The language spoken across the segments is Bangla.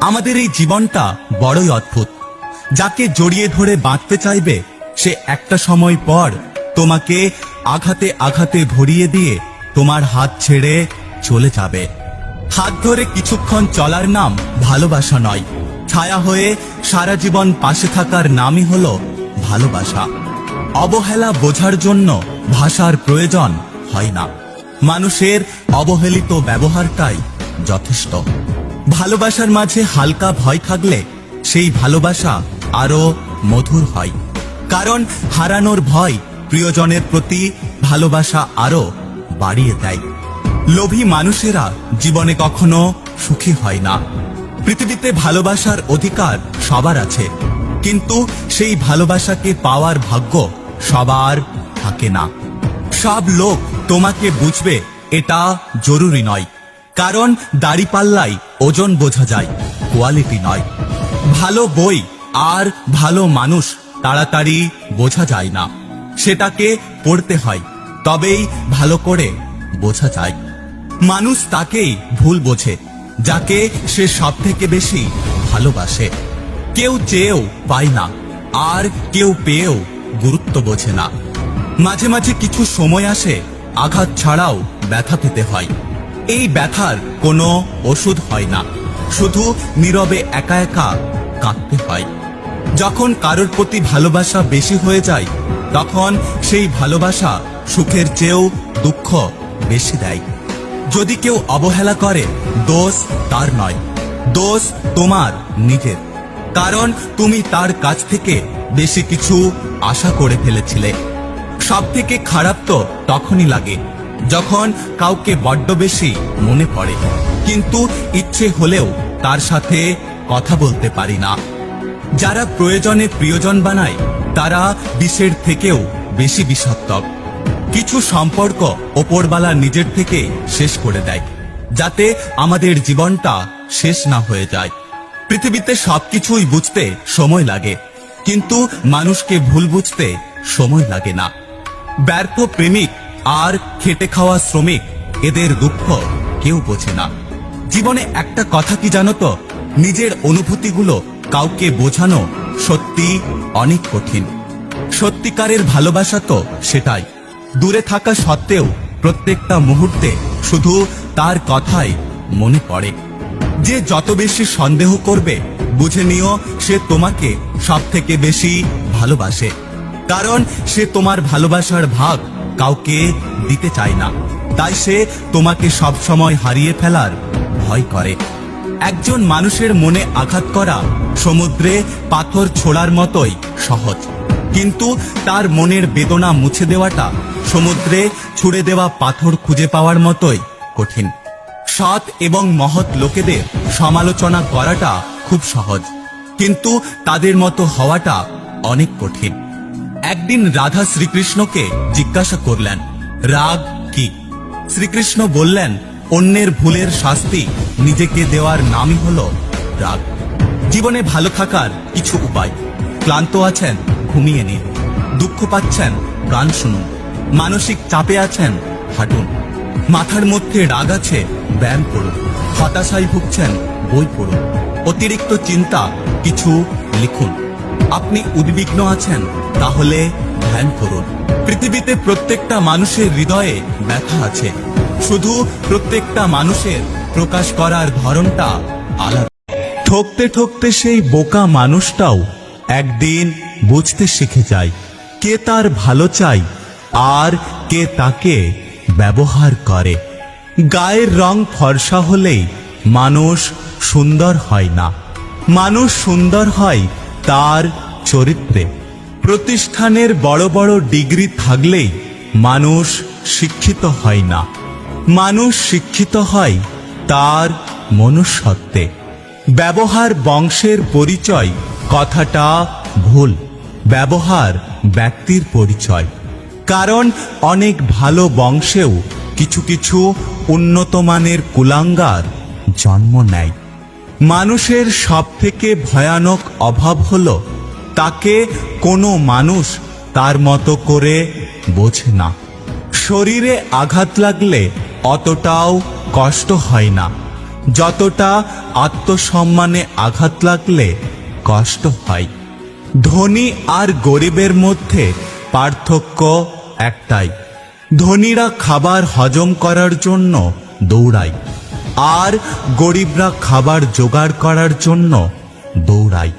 আমাদের এই জীবনটা বড়ই অদ্ভুত। যাকে জড়িয়ে ধরে বাঁচতে চাইবে, সে একটা সময় পর তোমাকে আঘাতে আঘাতে ভরিয়ে দিয়ে তোমার হাত ছেড়ে চলে যাবে। হাত ধরে কিছুক্ষণ চলার নাম ভালোবাসা নয়। ছায়া হয়ে সারা জীবন পাশে থাকার নামই হলো ভালোবাসা। অবহেলা বোঝার জন্য ভাষার প্রয়োজন হয় না। মানুষের অবহেলিত ব্যবহারটাই যথেষ্ট। ভালোবাসার মাঝে হালকা ভয় থাকলে সেই ভালোবাসা আরও মধুর হয়। কারণ হারানোর ভয় প্রিয়জনের প্রতি ভালোবাসা আরও বাড়িয়ে দেয়। লোভী মানুষেরা জীবনে কখনো সুখী হয় না। পৃথিবীতে ভালোবাসার অধিকার সবার আছে। কিন্তু সেই ভালোবাসাকে পাওয়ার ভাগ্য সবার থাকে না। সব লোক তোমাকে বুঝবে এটা জরুরি নয়। কারণ দাড়িপাল্লাই ওজন বোঝা যায় কোয়ালিটি নয়। ভালো বই আর ভালো মানুষ তাড়াতাড়ি বোঝা যায় না। সেটাকে পড়তে হয়, তবেই ভালো করে বোঝা যায়। মানুষ তাকেই ভুল বোঝে, যাকে সে সব থেকে বেশি ভালোবাসে। কেউ চেয়েও পায় না, আর কেউ পেয়েও গুরুত্ব বোঝে না। মাঝে মাঝে কিছু সময় আসে, আঘাত ছাড়াও ব্যথা পেতে হয়। এই ব্যথার কোনো ওষুধ হয় না। শুধু নীরবে একা একা কাঁদতে হয়। যখন কারোর প্রতি ভালোবাসা বেশি হয়ে যায়, তখন সেই ভালোবাসা সুখের চেয়েও দুঃখ বেশি দেয়। যদি কেউ অবহেলা করে, দোষ তার নয়। দোষ তোমার নিজের। কারণ তুমি তার কাছ থেকে বেশি কিছু আশা করে ফেলেছিলে। সব থেকে খারাপ তো তখনই লাগে। যখন কাউকে বড্ড বেশি মনে পড়ে, কিন্তু ইচ্ছে হলেও তার সাথে কথা বলতে পারি না। যারা প্রয়োজনে প্রিয়জন বানায়, তারা বিষের থেকেও বেশি বিষাত্মক কিছু সম্পর্ক ওপরবালা নিজের থেকে শেষ করে দেয়, যাতে আমাদের জীবনটা শেষ না হয়ে যায়। পৃথিবীতে সবকিছুই বুঝতে সময় লাগে, কিন্তু মানুষকে ভুল বুঝতে সময় লাগে না। ব্যর্থ প্রেমিক আর খেটে খাওয়া শ্রমিক এদের দুঃখ কেউ বোঝে না। জীবনে একটা কথা কি জানো তো? নিজের অনুভূতিগুলো কাউকে বোঝানো সত্যি অনেক কঠিন। সত্যিকারের ভালোবাসা তো সেটাই। দূরে থাকা সত্ত্বেও প্রত্যেকটা মুহূর্তে শুধু তার কথাই মনে পড়ে। যে যত বেশি সন্দেহ করবে, বুঝে নিও সে তোমাকে সব থেকে বেশি ভালোবাসে। কারণ সে তোমার ভালোবাসার ভাগ। কাউকে দিতে চায় না। তাই সে তোমাকে সব সময় হারিয়ে ফেলার ভয় করে। একজন মানুষের মনে আঘাত করা সমুদ্রে পাথর ছোড়ার মতোই সহজ। কিন্তু তার মনের বেদনা মুছে দেওয়াটা সমুদ্রে ছুড়ে দেওয়া পাথর খুঁজে পাওয়ার মতোই কঠিন। সৎ এবং মহৎ লোকেদের সমালোচনা করাটা খুব সহজ। কিন্তু তাদের মতো হওয়াটা অনেক কঠিন। একদিন রাধা শ্রীকৃষ্ণকে জিজ্ঞাসা করলেন, রাগ কি? শ্রীকৃষ্ণ বললেন, অন্যের ভুলের শাস্তি নিজেকে দেওয়ার নামই হল রাগ। জীবনে ভালো থাকার কিছু উপায়। ক্লান্ত আছেন, ঘুমিয়ে নিন। দুঃখ পাচ্ছেন, গান শুনুন। মানসিক চাপে আছেন, হাঁটুন। মাথার মধ্যে রাগ আছে, ব্যায়াম করুন। হতাশায় ভুগছেন, বই পড়ুন। অতিরিক্ত চিন্তা, কিছু লিখুন। আপনি উদ্বিগ্ন আছেন, তাহলে ধ্যান করুন। পৃথিবীতে প্রত্যেকটা মানুষের হৃদয়ে ব্যথা আছে। শুধু প্রত্যেকটা মানুষের প্রকাশ করার ধরনটা আলাদা। ঠকতে ঠকতে সেই বোকা মানুষটাও একদিন বুঝতে শিখে যায়, কে তার ভালো চাই আর কে তাকে ব্যবহার করে। গায়ের রং ফর্সা হলেই মানুষ সুন্দর হয় না। মানুষ সুন্দর হয় তার চরিত্রে। প্রতিষ্ঠানের বড় বড় ডিগ্রি থাকলেই মানুষ শিক্ষিত হয় না। মানুষ শিক্ষিত হয় তার মনুষ্যত্বে। ব্যবহার বংশের পরিচয় কথাটা ভুল। ব্যবহার ব্যক্তির পরিচয়। কারণ অনেক ভালো বংশেও কিছু কিছু উন্নত মানের কুলাঙ্গার জন্ম নেয়। মানুষের সবথেকে ভয়ানক অভাব হল তাকে কোনো মানুষ তার মতো করে বোঝে না। শরীরে আঘাত লাগলে অতটাও কষ্ট হয় না। যতটা আত্মসম্মানে আঘাত লাগলে কষ্ট হয়। ধনী আর গরিবের মধ্যে পার্থক্য একটাই। ধনীরা খাবার হজম করার জন্য দৌড়ায়। আর গরিবরা খাবার জোগাড় করার জন্য দৌড়াই।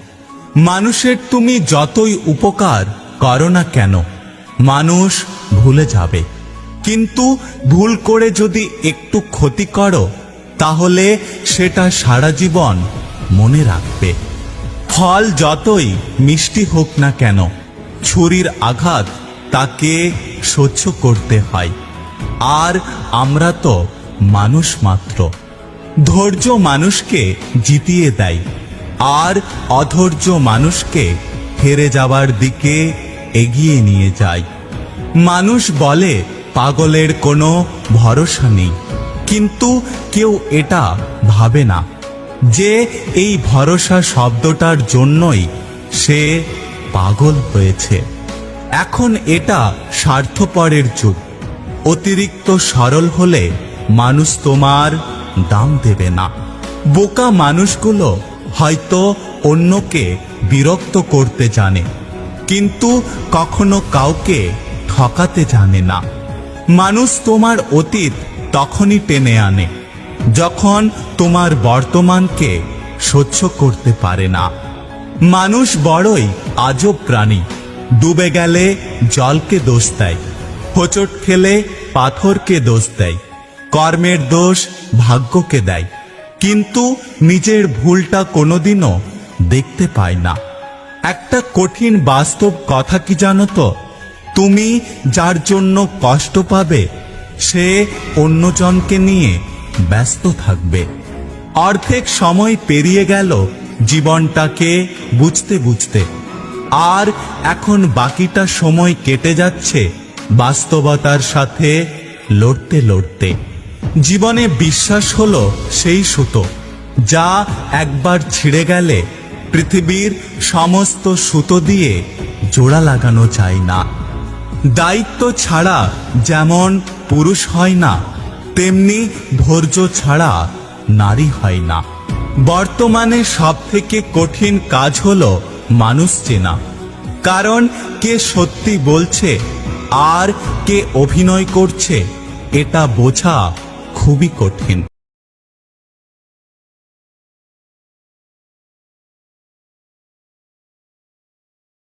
মানুষের তুমি যতই উপকার করো না কেন, মানুষ ভুলে যাবে। কিন্তু ভুল করে যদি একটু ক্ষতি করো, তাহলে সেটা সারা জীবন মনে রাখবে। ফল যতই মিষ্টি হোক না কেন, ছুরির আঘাত তাকে সহ্য করতে হয়। আর আমরা তো মানুষ মাত্র। ধৈর্য মানুষকে জিতিয়ে দেয়, আর অধৈর্য মানুষকে হেরে যাবার দিকে এগিয়ে নিয়ে যায়। মানুষ বলে, পাগলের কোনো ভরসা নেই। কিন্তু কেউ এটা ভাবে না, যে এই ভরসা শব্দটার জন্যই সে পাগল হয়েছে। এখন এটা স্বার্থপরের যুগ। অতিরিক্ত সরল হলে মানুষ তোমার দাম দেবে না। বোকা মানুষগুলো হয়তো অন্যকে বিরক্ত করতে জানে, কিন্তু কখনো কাউকে ঠকাতে জানে না। মানুষ তোমার অতীত তখনই টেনে আনে, যখন তোমার বর্তমানকে সহ্য করতে পারে না। মানুষ বড়ই আজব প্রাণী, ডুবে গেলে জলকে দোষ দেয়, হোঁচট খেলে পাথরকে দোষ দেয়। কর্মের দোষ ভাগ্যকে দেয়। কিন্তু নিজের ভুলটা কোনোদিনও দেখতে পায় না। একটা কঠিন বাস্তব কথা কি জানো তো? তুমি যার জন্য কষ্ট পাবে, সে অন্যজনকে নিয়ে ব্যস্ত থাকবে। অর্ধেক সময় পেরিয়ে গেল জীবনটাকে বুঝতে বুঝতে। আর এখন বাকিটা সময় কেটে যাচ্ছে বাস্তবতার সাথে লড়তে লড়তে। জীবনে বিশ্বাস হলো সেই সুতো, যা একবার ছিঁড়ে গেলে পৃথিবীর সমস্ত সুতো দিয়ে জোড়া লাগানো যায় না। দায়িত্ব ছাড়া যেমন পুরুষ হয় না, তেমনি ধৈর্য ছাড়া নারী হয় না। বর্তমানে সব থেকে কঠিন কাজ হলো মানুষ চেনা, কারণ কে সত্যি বলছে আর কে অভিনয় করছে, এটা বোঝা খুবই কঠিন।